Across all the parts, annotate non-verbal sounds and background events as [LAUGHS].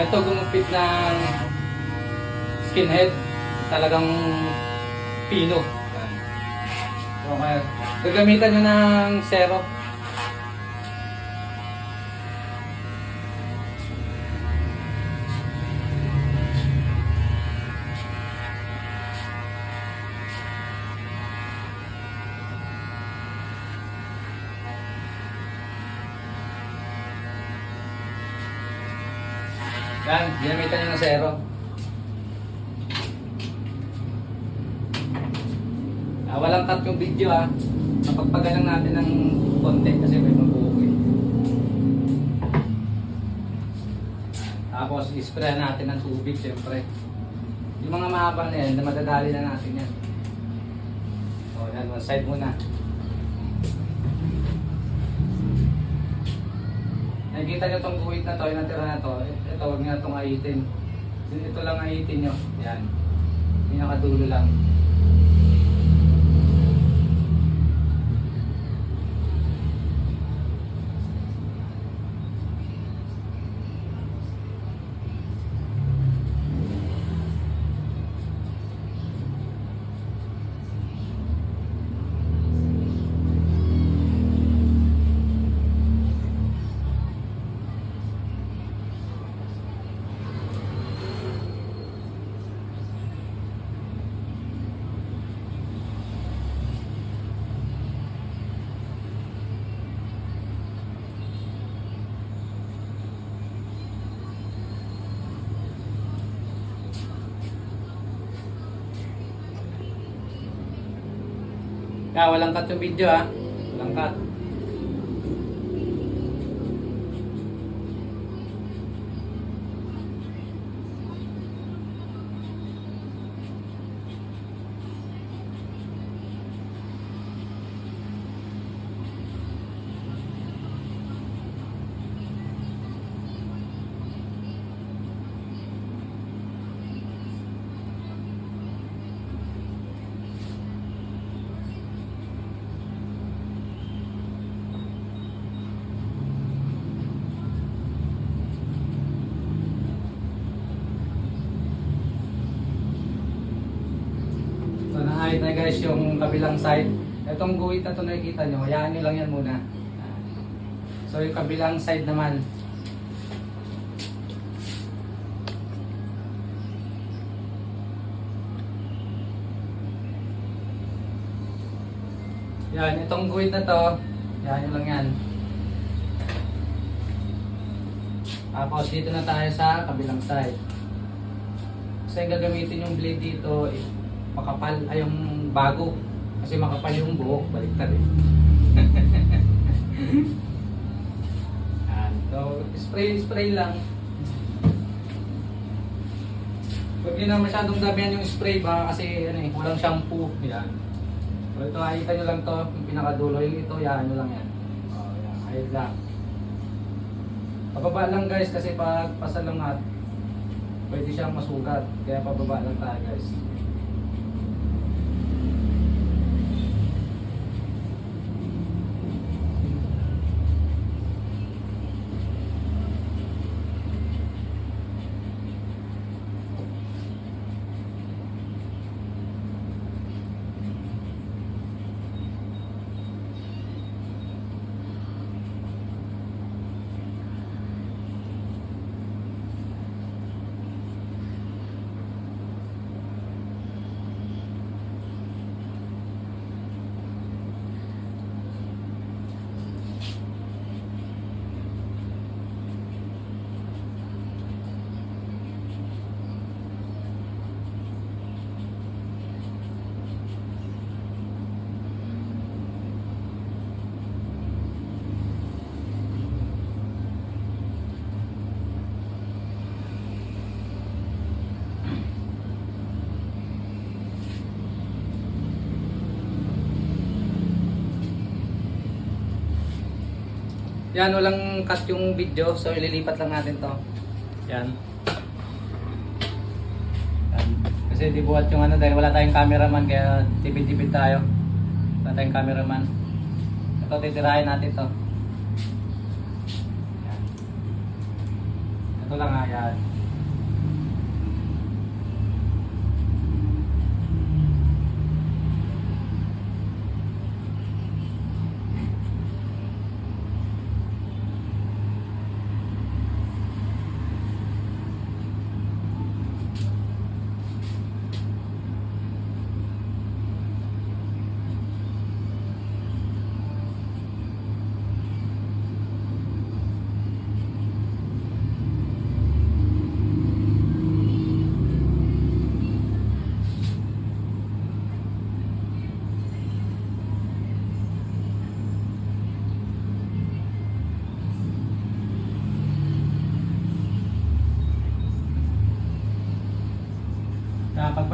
Ito gumupit ng skinhead. Talagang pino. Yan. Okay. Gagamitan nyo ng zero. Yan, ginamitan nyo ng zero. Ah, walang cut yung video ah. Napagpagalang natin ng konti kasi may mag-uwi. Tapos, ispray natin ng tubig siyempre. Yung mga mahabang na yan, madadali na natin yan. O, yan, one side muna. Nakikita nyo itong guhit na to, yung natira na to. Ito, huwag nyo itong aitin. Ito lang aitin nyo. Yan. Pinakadulo lang. Kaya walang cut yung video ah. Walang cut. Na-hide na guys yung kabilang side. Itong guhit na to nakikita nyo, hayaan nyo lang yan muna. So yung kabilang side naman. Yan, itong guhit na to, hayaan nyo lang yan. Tapos dito na tayo sa kabilang side. Kasi gagamitin yung blade dito, makapal ay yung bago. Kasi makapal yung buhok, baliktad eh. [LAUGHS] So, spray, spray lang. Huwag nyo na masyadong damihan yung spray ba kasi ano eh, walang shampoo. Yan. So ito, ayita nyo lang to, yung pinakadulo. Yung ito, yan nyo lang yan. Oh, yan. Ayit lang. Pababa lang guys kasi pag pasalungat, pwede siyang masugat. Kaya pababa lang tayo guys. Yan, walang cut yung video. So, ililipat lang natin to. Yan. Yan. Kasi di buhat yung ano dahil wala tayong cameraman kaya tipid-tipid tayo. Wala tayong cameraman. Ito, titirahin natin to. Yan. Ito lang nga yan.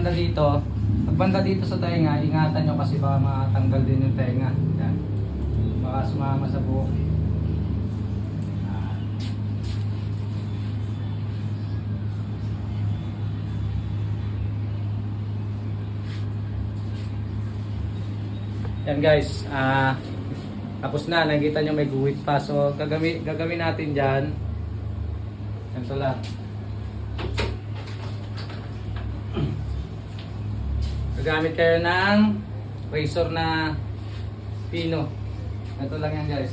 Pagbanda dito, pagbanda dito sa tenga, ingatan nyo kasi baka matanggal din yung tenga. Yan. Baka sumama sa buhok. Yan. Guys, ah tapos na, nakikita nyo may guhit pa. So, gagawin, gagawin natin dyan. Ganito lang. Gagamit kayo ng razor na pino. Ito lang yan guys.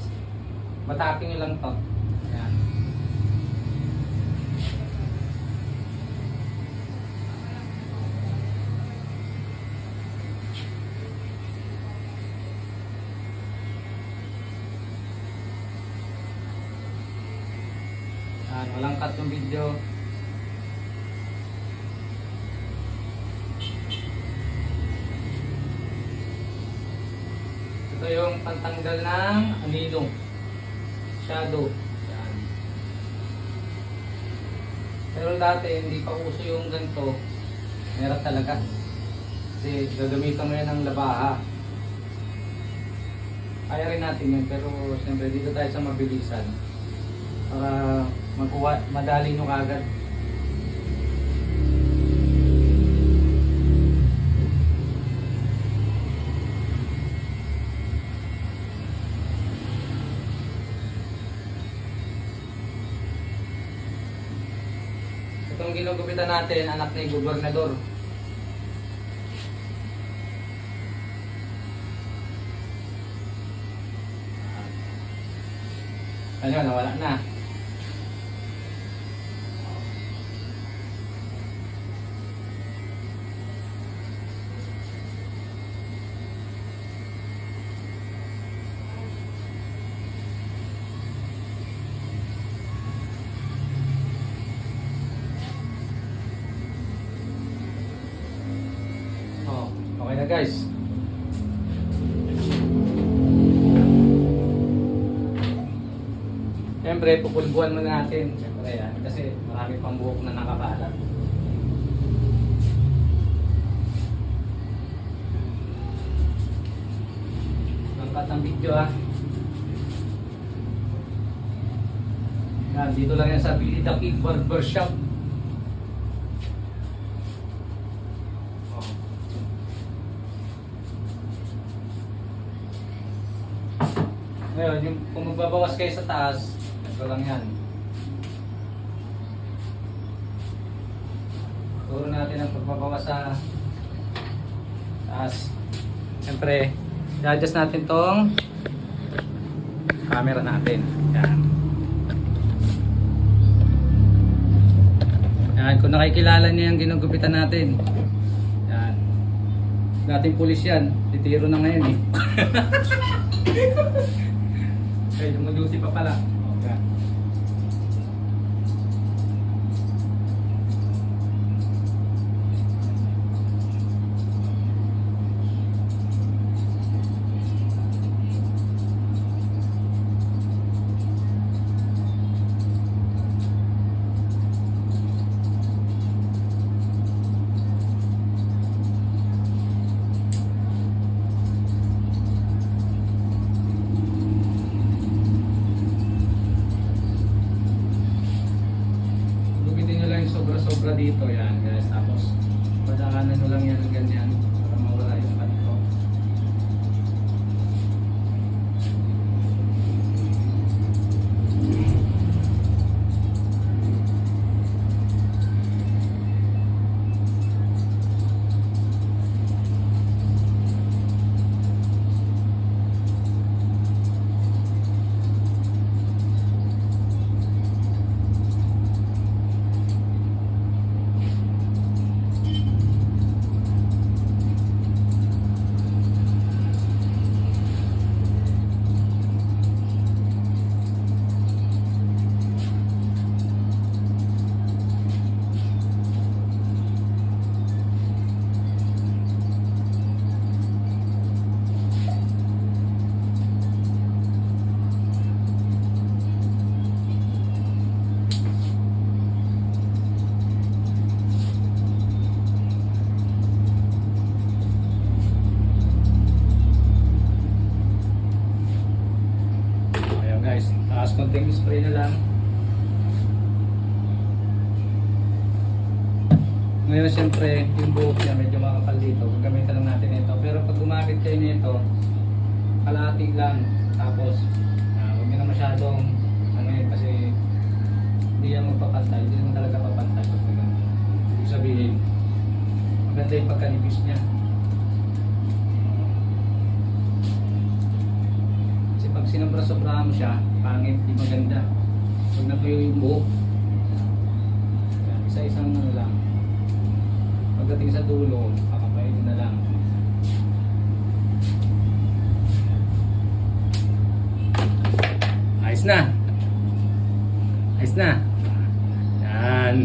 Mataking nyo lang to. Ayan. Ayan, walang cut yung video. Ito yung pantanggal ng anino. Shadow. Yan. Pero dati hindi pa uso yung ganito. Meron talaga. Kasi gagamitan mo yan ng labaha. Kaya rin natin yun pero siyempre dito tayo sa mabilisan. Para makuha, madali nyo kagad. Ginugupitan natin, anak ni gobernador. Ano, nawala na. Oh, okay na guys. Siyempre, pupulbuhan muna natin. Siyempre yan, kasi marami pang buhok na nakakalat. Angkat ng video ah. Yan, dito lang yan sa the Kid Barbershop. Oh. Ngayon, yung, kung magbabawas kayo sa taas, ito lang yan. Turo natin ang pagbabawas sa taas. Siyempre, i-adjust natin tong camera natin. Yan. Yan, kung nakikilala niyo yung ginugupitan natin. Yan. Dating pulis yan. Titiro na ngayon eh. [LAUGHS] Ay, dumuduty pa pala. Ngayon siyempre, yung buhok niya medyo makapal dito. Gagamitan lang natin ito. Pero pag gumamit kayo nito, kalahati lang. Tapos, ah, huwag nyo na masyadong, ano yun, kasi hindi yan magpapantay. Hindi naman talaga papantay pag. Ibig sabihin, maganda yung pagkanipis niya. Kasi pag sinabra-sobra mo siya, pangit, di maganda. Huwag na tuyo yung buhok. Isa-isang ano lang. Pagdating sa dulo, kakapain na lang. Ayos na. Ayos na. Yan.